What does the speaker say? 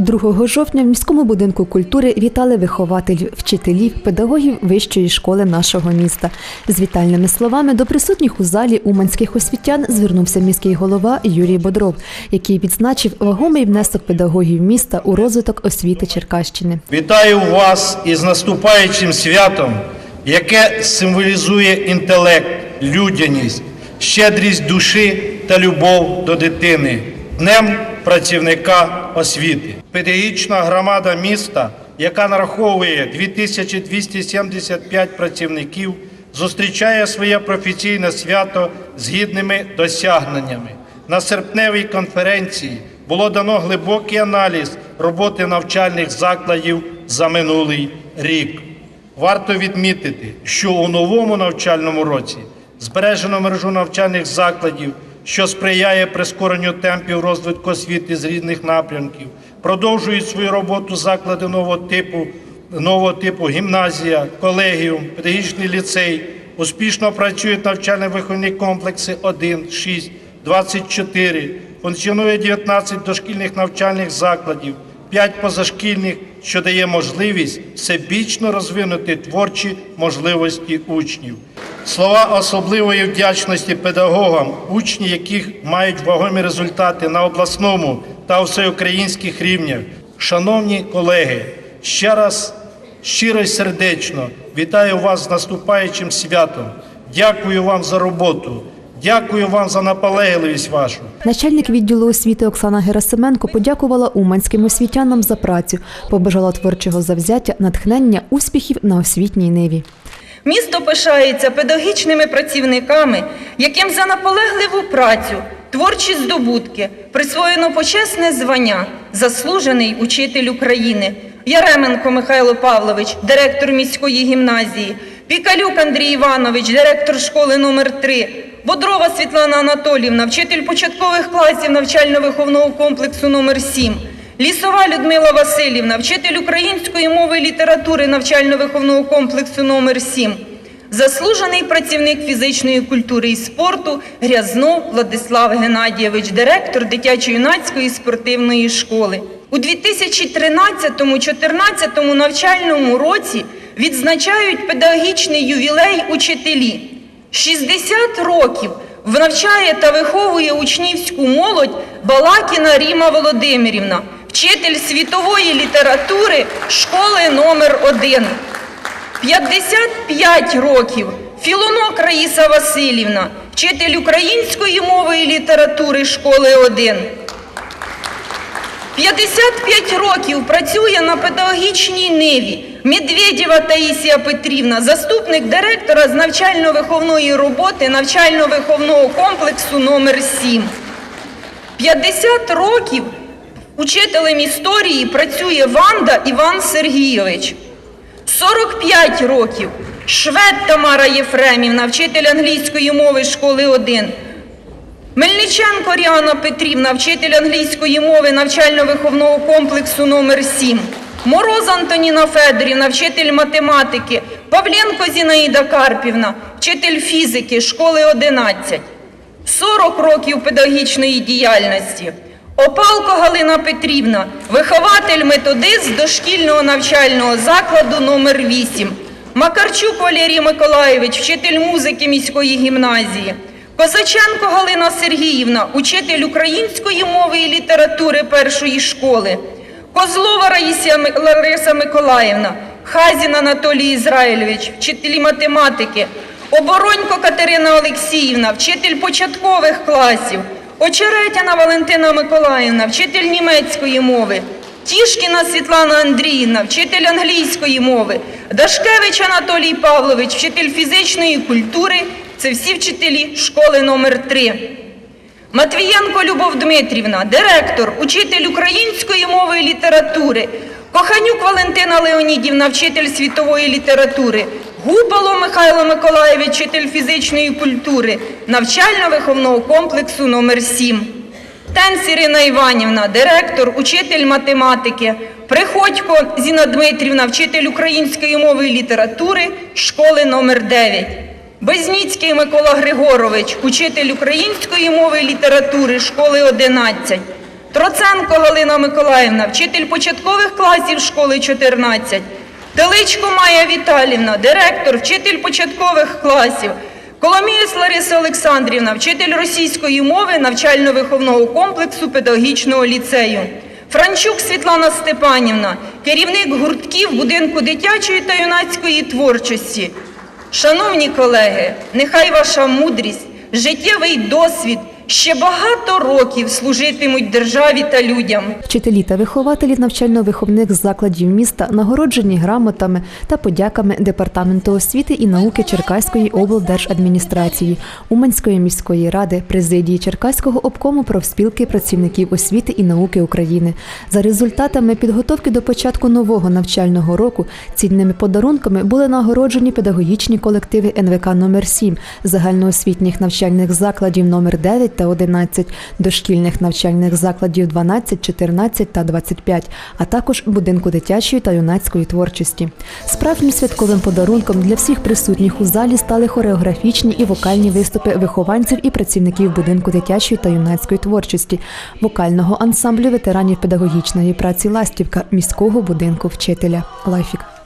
2 жовтня в міському будинку культури вітали вихователів, вчителів, педагогів вищої школи нашого міста. З вітальними словами до присутніх у залі уманських освітян звернувся міський голова Юрій Бодров, який відзначив вагомий внесок педагогів міста у розвиток освіти Черкащини. Вітаю вас із наступаючим святом, яке символізує інтелект, людяність, щедрість душі та любов до дитини, днем працівника освіти. Педагогічна громада міста, яка нараховує 2275 працівників, зустрічає своє професійне свято з гідними досягненнями. На серпневій конференції було дано глибокий аналіз роботи навчальних закладів за минулий рік. Варто відмітити, що у новому навчальному році збережено мережу навчальних закладів, що сприяє прискоренню темпів розвитку освіти з різних напрямків, продовжують свою роботу заклади нового типу, нового типу гімназія, колегіум, педагогічний ліцей, успішно працюють навчально-виховні комплекси 1, 6, 24, функціонує 19 дошкільних навчальних закладів, 5 позашкільних, що дає можливість всебічно розвинути творчі можливості учнів. Слова особливої вдячності педагогам, учні яких мають вагомі результати на обласному та всеукраїнських рівнях. Шановні колеги, ще раз щиро й сердечно вітаю вас з наступаючим святом. Дякую вам за роботу. Дякую вам за наполегливість вашу. Начальник відділу освіти Оксана Герасименко подякувала уманським освітянам за працю, побажала творчого завзяття, натхнення, успіхів на освітній ниві. Місто пишається педагогічними працівниками, яким за наполегливу працю, творчі здобутки присвоєно почесне звання заслужений учитель України Яременко Михайло Павлович, директор міської гімназії, Пікалюк Андрій Іванович, директор школи номер 3 Бодрова Світлана Анатолівна, вчитель початкових класів навчально-виховного комплексу номер 7 Лісова Людмила Васильівна, вчитель української мови і літератури навчально-виховного комплексу номер 7 заслужений працівник фізичної культури і спорту Грязнов Владислав Геннадійович, директор дитячо-юнацької спортивної школи. У 2013-2014 навчальному році відзначають педагогічний ювілей учителі. 60 років навчає та виховує учнівську молодь Балакіна Ріма Володимирівна, вчитель світової літератури школи номер 1 55 років. Філонок Раїса Васильівна, вчитель української мови і літератури школи 1 55 років працює на педагогічній ниві. Медведєва Таїсія Петрівна, заступник директора з навчально-виховної роботи навчально-виховного комплексу номер 7 50 років учителем історії працює Ванда Іван Сергійович. 45 років Швед Тамара Єфремівна, вчитель англійської мови школи 1. Мельниченко Ріана Петрівна, вчитель англійської мови навчально-виховного комплексу номер 7 Мороз Антоніна Федорівна, вчитель математики, Павленко Зінаїда Карпівна, вчитель фізики школи 11. 40 років педагогічної діяльності. Опалко Галина Петрівна, вихователь-методист дошкільного навчального закладу номер 8 Макарчук Валерій Миколаєвич, вчитель музики міської гімназії. Козаченко Галина Сергіївна, учитель української мови і літератури першої школи. Козлова Раїсія Лариса Миколаївна, Хазін Анатолій Ізраїльович, вчителі математики, Оборонько Катерина Олексіївна, вчитель початкових класів, Очеретяна Валентина Миколаївна, вчитель німецької мови, Тішкіна Світлана Андріївна, вчитель англійської мови, Дашкевич Анатолій Павлович, вчитель фізичної культури. Це всі вчителі школи номер 3 Матвієнко Любов Дмитрівна, директор, учитель української мови і літератури. Коханюк Валентина Леонідівна, вчитель світової літератури. Гупало Михайло Миколаєвич, вчитель фізичної культури, навчально-виховного комплексу номер 7 Тенс Ірина Іванівна, директор, учитель математики. Приходько Зіна Дмитрівна, вчитель української мови і літератури школи номер 9 Безніцький Микола Григорович, учитель української мови і літератури школи 11. Троценко Галина Миколаївна, вчитель початкових класів школи 14. Теличко Майя Віталівна, директор, вчитель початкових класів. Коломієць Лариса Олександрівна, вчитель російської мови навчально-виховного комплексу педагогічного ліцею. Франчук Світлана Степанівна, керівник гуртків будинку дитячої та юнацької творчості. Шановні колеги, нехай ваша мудрість, життєвий досвід ще багато років служитимуть державі та людям. Вчителі та вихователі навчально-виховних закладів міста нагороджені грамотами та подяками Департаменту освіти і науки Черкаської облдержадміністрації, Уманської міської ради, президії Черкаського обкому профспілки працівників освіти і науки України. За результатами підготовки до початку нового навчального року цінними подарунками були нагороджені педагогічні колективи НВК номер 7 загальноосвітніх навчальних закладів номер 9 та 11, дошкільних навчальних закладів 12, 14 та 25, а також будинку дитячої та юнацької творчості. Справжнім святковим подарунком для всіх присутніх у залі стали хореографічні і вокальні виступи вихованців і працівників будинку дитячої та юнацької творчості, вокального ансамблю ветеранів педагогічної праці Ластівка міського будинку вчителя. Лайфік.